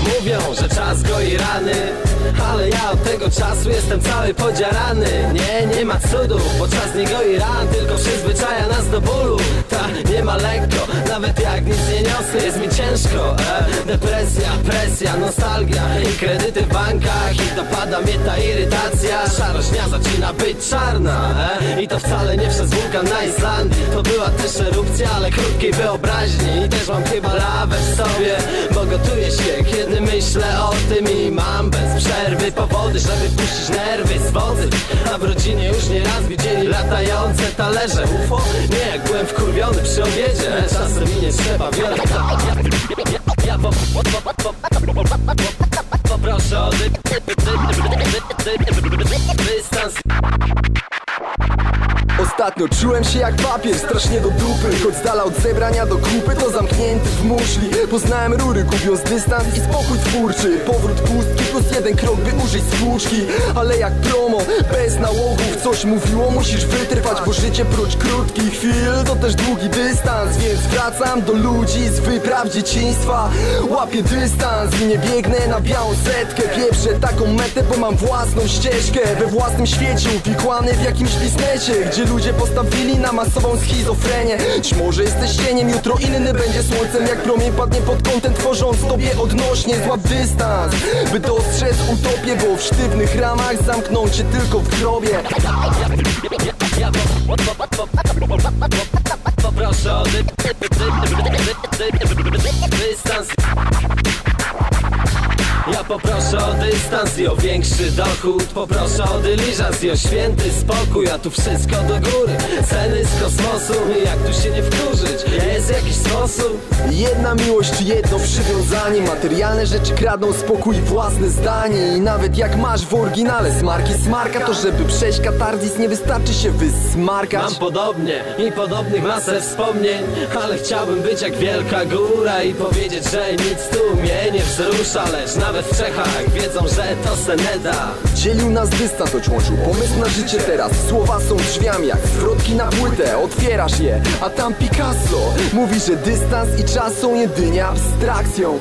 Mówią, że czas goi rany. Ale ja od tego czasu jestem cały podziarany. Nie, nie ma cudu, bo czas nie goi ran Tylko przyzwyczaja nas do bólu. Ta, nie ma lekko, nawet jak nic nie niosę Jest mi ciężko, e? depresja, presja, nostalgia I kredyty w bankach. I dopada mnie ta irytacja. Szarość dnia zaczyna być czarna e? I to wcale nie przez wulkan na Islandii To była też erupcja, ale krótkiej wyobraźni. I też mam chyba lawę w sobie Bo gotuję się, kiedy myślę o tym I mam bez przerwy powody, żeby puścić nerwy z wody A w rodzinie już nie raz widzieli latające talerze UFO? Nie, jak byłem wkurwiony przy obiedzie Czasem mi nie trzeba wiele Ja, ja, ja po, po, po, po, poproszę o dy, dy, dy, dy, dy, dystans Ostatnio czułem się jak papier, strasznie do dupy. Choć dala od zebrania do kupy, to zamknięty w muszli. Poznałem rury, gubiąc dystans i spokój twórczy. Powrót pustki plus jeden krok, by użyć spłuczki Ale jak promo, bez nałogów Coś mówiło, musisz wytrwać Bo życie prócz krótkich chwil To też długi dystans. Więc wracam do ludzi z wypraw dzieciństwa. Łapię dystans i nie biegnę na białą setkę. Pieprzę taką metę, bo mam własną ścieżkę. We własnym świecie uwikłany w jakimś biznesie Gdzie ludzie postawili na masową schizofrenię. Dziś może jesteś cieniem, jutro inny będzie słońcem. Jak promień padnie pod kątem, tworząc tobie odnośnie Złap dystans, by dostrzec utopię Bo w sztywnych ramach zamkną cię tylko w grobie. Poproszę o dy, dy, dy, dy, dy, dy, dystans poproszę o dystans i o większy dochód. Poproszę o dyliżans i o święty spokój A tu wszystko do góry, ceny z kosmosu Jak tu się nie wkurzyć, jest jakiś sposób? Jedna miłość, jedno przywiązanie. Materialne rzeczy kradną spokój własne zdanie. I nawet jak masz w oryginale smarki smarka To żeby przejść katarzis nie wystarczy się wysmarkać. Mam podobnie i podobnych masę wspomnień Ale chciałbym być jak wielka góra I powiedzieć, że nic tu mnie rusza, lecz nawet w Czechach wiedzą, że to seneda. Dzielił nas dystans, choć łączył pomysł na życie teraz. Słowa są drzwiami jak zwrotki na płytę. Otwierasz je, a tam Picasso. Mówi, że dystans i czas są jedynie abstrakcją.